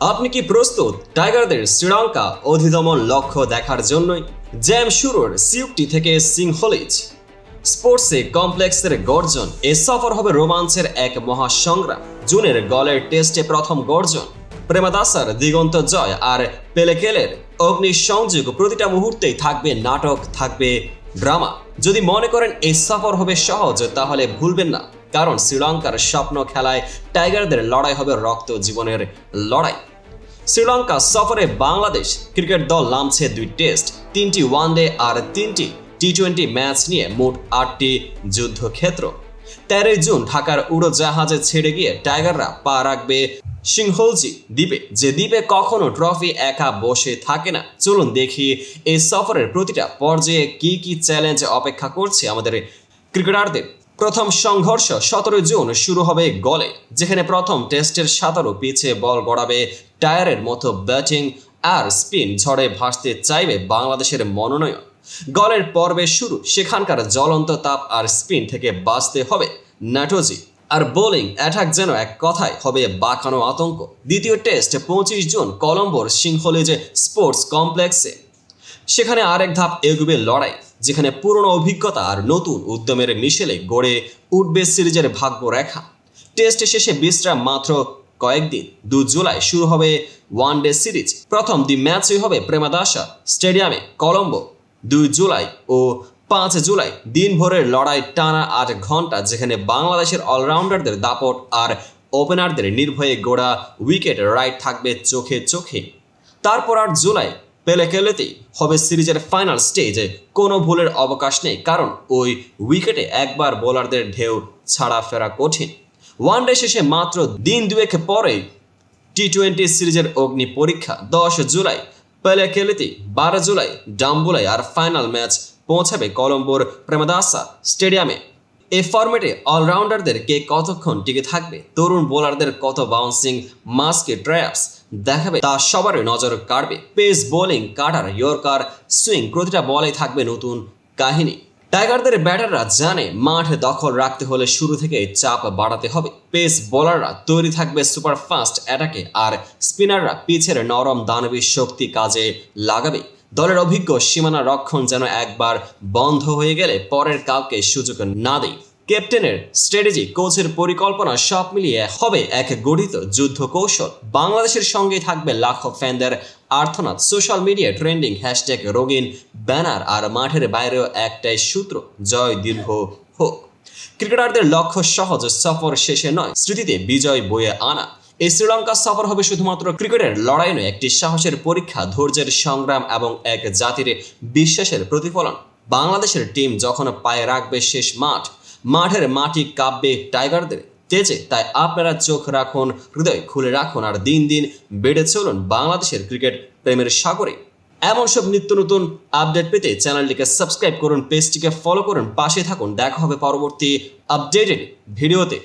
আপনি কি প্রস্তুত? টাইগারদের শ্রীলঙ্কা অধিদমন লক্ষ্য দেখার জন্যই জ্যাম শুরুর সিউকটি থেকে সিংহলিজ স্পোর্টসে কমপ্লেক্সের গর্জন, এ সফর হবে রোমাঞ্চের এক মহাসংগ্রাম। জুনের গলের টেস্টে প্রথম গর্জন প্রেমাদাসার দিগন্ত জয় আর পেলেকেলের অগ্নি সংযোগ প্রতিটা মুহূর্তেই থাকবে নাটক, থাকবে ড্রামা। যদি মনে করেন এই সফর হবে সহজ, তাহলে ভুলবেন না। কারণ শ্রীলঙ্কার স্বপ্ন খেলায় টাইগারদের লড়াই হবে রক্ত জীবনের লড়াই। শ্রীলঙ্কা সফরে বাংলাদেশ ক্রিকেট দল নামছে দুই টেস্ট, তিনটি ওয়ানডে আর তিনটি টি টোয়েন্টি ম্যাচ নিয়ে মোট আটটি যুদ্ধক্ষেত্র। তেরোই জুন ঢাকার উড়োজাহাজে ছেড়ে গিয়ে টাইগাররা পা রাখবে সিংহলজি দ্বীপে। যে দ্বীপে কখনো ট্রফি একা বসে থাকে না। চলুন দেখি এই সফরের প্রতিটা পর্যায়ে কি কি চ্যালেঞ্জ অপেক্ষা করছে আমাদের ক্রিকেটারদের। প্রথম সংঘর্ষ সতেরোই জুন শুরু হবে গলে, যেখানে প্রথম টেস্টের সাঁতারু পিছে বল গড়াবে টায়ারের মতো ব্যাটিং আর স্পিন ঝড়ে ভাসতে চাইবে বাংলাদেশের মনোনয়ন। গলের পর্বে শুরু, সেখানকার জ্বলন্ত তাপ আর স্পিন থেকে বাঁচতে হবে ন্যাটোজি। আর বোলিং অ্যাটাক যেন এক কথায় হবে বাঁকানো আতঙ্ক। দ্বিতীয় টেস্ট পঁচিশ জুন কলম্বোর সিংহলিজে স্পোর্টস কমপ্লেক্সে। সেখানে আরেক ধাপ এগুবে লড়াই। যেখানে পুরনো অভিজ্ঞতা আর নতুন উদ্যমের মিশেলে গড়ে উঠবে সিরিজের ভাগ্য রেখা। টেস্ট শেষে বিশ্রাম মাত্র কয়েকদিন। দু জুলাই শুরু হবে ওয়ান ডে সিরিজ। প্রথম দি ম্যাচই হবে প্রেমাদাসা স্টেডিয়ামে কলম্বো। দুই জুলাই ও পাঁচ জুলাই দিনভরের লড়াই টানা আট ঘণ্টা যেখানে বাংলাদেশের অলরাউন্ডারদের দাপট আর ওপেনারদের নির্ভয়ে গোড়া উইকেট রাইট থাকবে চোখে চোখে। তারপর আর জুলাই পেলেকেলেতেই হবে সিরিজের ফাইনাল স্টেজে কোনো ভুলের অবকাশ নেই, কারণ ওই উইকেটে একবার বোলারদের ঢেউ ছাড়া ফেরা কঠিন। ওয়ানডে শেষে মাত্র দিন দুয়েক পরেই টি টোয়েন্টি সিরিজের অগ্নি পরীক্ষা, দশ জুলাই। পেলেকেলেতে বারো জুলাই ডাম্বুলাই আর ফাইনাল ম্যাচ পৌঁছাবে কলম্বোর প্রেমাদাসা স্টেডিয়ামে। এই ফরম্যাটে অলরাউন্ডারদের কে কতক্ষণ টিকে থাকবে? তরুণ বোলারদের কত বাউন্সিং মাস্কে ট্র্যাপস দেখাবে, তা সবারই নজর কাড়বে। Pace bowling cutter yorker swing, প্রতিটা বলে থাকবে নতুন কাহিনী। টাইগারদের ব্যাটাররা জানে, মাঠ দখল রাখতে হলে শুরু থেকে চাপ বাড়াতে হবে। পেস বোলাররা তৈরি থাকবে সুপার ফাস্ট অ্যাটাকে, আর স্পিনাররা পিছের নরম দানবী শক্তি কাজে লাগাবে। দলের অভিজ্ঞ সীমানা রক্ষণ যেন একবার বন্ধ হয়ে গেলে পরের কাউকে সুযোগ না দেয় ক্যাপ্টেনের স্ট্র্যাটেজি, কোচের পরিকল্পনা সব মিলিয়ে হবে এক গঠিত যুদ্ধ কৌশল বাংলাদেশের সঙ্গে থাকবে লাখো ফ্যানদের আর্থনাথ সোশ্যাল মিডিয়া ট্রেন্ডিং হ্যাশট্যাগ, রঙিন ব্যানার আর মাঠের বাইরেও একটাই সূত্র, জয় দীর্ঘ হোক। ক্রিকেটারদের লক্ষ্য সহজ, সফর শেষে নয়, স্মৃতিতে বিজয় বয়ে আনা। এই শ্রীলঙ্কা সফর হবে শুধুমাত্র ক্রিকেটের লড়াই নয়, একটি সাহসের পরীক্ষা, ধৈর্যের সংগ্রাম এবং এক জাতির বিশ্বাসের প্রতিফলন। বাংলাদেশের টিম যখন পায়ে রাখবে শেষ মাঠ মাঠের মাটি কাব্যে টাইগারদের। তেজে তাই আপনারা চোখ রাখুন, হৃদয় খুলে রাখুন আর দিন দিন বেড়ে চলুন বাংলাদেশের ক্রিকেট প্রেমের সাগরে। এমন সব নিত্য নতুন আপডেট পেতে চ্যানেলটিকে সাবস্ক্রাইব করুন, পেজটিকে ফলো করুন, পাশে থাকুন। দেখা হবে পরবর্তী আপডেটেড ভিডিওতে।